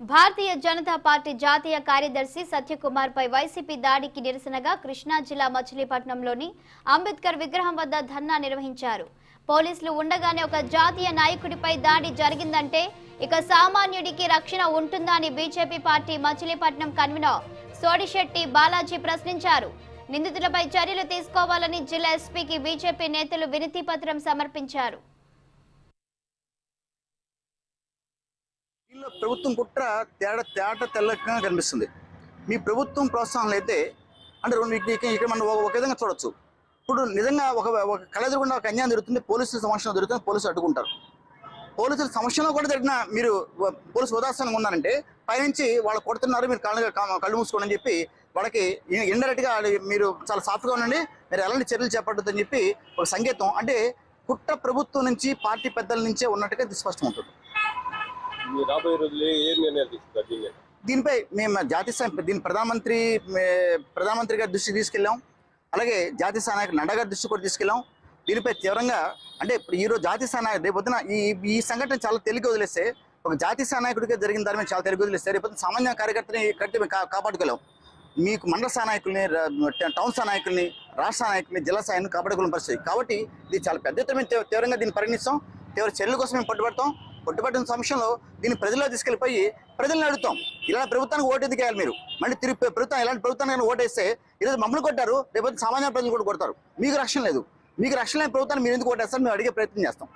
Bharatiya Janata party జాతీయ కార్యదర్శి సత్యకుమార్ పై YCP దాడికి నిరసనగా కృష్ణా జిల్లా మచిలీపట్నంలోని అంబేద్కర్ విగ్రహం వద్ద ధర్నా నిర్వహించారు. పోలీసులు ఉండగానే ఒక జాతీయ నాయకుడిపై దాడి జరిగిందంటే ఇక సామాన్యుడికి రక్షణ ఉంటుందా అని BJP party Machilipatnam convener Sodisetti Balaji ప్రశ్నించారు. నిందితులపై చర్యలు తీసుకోవాలని జిల్లా ఎస్పీకి బీజేపీ నేతలు వినతిపత్రం సమర్పించారు. దీనిలో ప్రభుత్వం కుట్ర తేడా తేట తెల్లగా కనిపిస్తుంది. మీ ప్రభుత్వం ప్రోత్సాహం అయితే అంటే రెండు ఇక్కడ మనం ఒక విధంగా చూడొచ్చు. ఇప్పుడు నిజంగా ఒక ఒక కళ ఎదురుగుండా ఒక అన్యాయం జరుగుతుంది పోలీసుల సమస్యలు జరుగుతుంది పోలీసులు అడ్డుకుంటారు. పోలీసుల సమస్యలో కూడా జరిగిన మీరు పోలీసు ఉదాసనంగా ఉన్నారంటే పైనుంచి వాళ్ళు కొడుతున్నారు మీరు కళ్ళు కళ్ళు మూసుకోండి అని చెప్పి వాళ్ళకి ఇండైరెక్ట్గా మీరు చాలా సాఫ్ట్గా ఉండండి మీరు ఎలాంటి చర్యలు చేపట్టద్దని చెప్పి ఒక సంకేతం. అంటే కుట్ర ప్రభుత్వం నుంచి పార్టీ పెద్దల నుంచే ఉన్నట్టుగా ఇది రాబోయే ఏ నిర్ణయాలు తీసుకుంటారు దీనిపై మేము జాతీయ దీని ప్రధానమంత్రి ప్రధానమంత్రి గారి దృష్టికి తీసుకెళ్ళాం. అలాగే జాతీయ స్థానాయక నడ్డా గారి దృష్టి కూడా తీసుకెళ్ళాం. దీనిపై తీవ్రంగా అంటే ఇప్పుడు ఈరోజు జాతీయ స్థాయి రేపొద్దున రేపు పొద్దున ఈ ఈ సంఘటన చాలా తెలిగి వదిలేస్తే ఒక జాతీయ స్థానాయకుడికే జరిగిన దాని మీద చాలా తెలిగి వదిలేస్తే రేపు సామాన్య కార్యకర్తని కట్టి మేము కాపాడుకోలేం. మీకు మండల స్థానాయకుల్ని టౌన్ స్థానాయకుల్ని రాష్ట్ర నాయకుల్ని జిల్లా స్థాయిని కాపాడుకోలేని పరిస్థితి. కాబట్టి ఇది చాలా పెద్ద ఎత్తున మేము తీవ్రంగా దీన్ని పరిగణిస్తాం. తీవ్ర చర్యల కోసం మేము పట్టుబడతాం. పట్టుబట్టిన సంశయంలో దీన్ని ప్రజల్లో తీసుకెళ్ళిపోయి ప్రజల్ని అడుగుతాం ఇలా ప్రభుత్వానికి ఓటు ఎందుకు వేయాలి మీరు? మళ్ళీ తిరిగి ప్రభుత్వం ఇలాంటి ప్రభుత్వానికి ఓటేస్తే ఈరోజు మమ్మల్ని కొట్టారు రేపు సామాన్య ప్రజలు కూడా కొడతారు. మీకు రక్షణ లేదు. మీకు రక్షణ లేని ప్రభుత్వాన్ని మీరు ఎందుకు ఓటేస్తారు మేము అడిగే ప్రయత్నం చేస్తాం.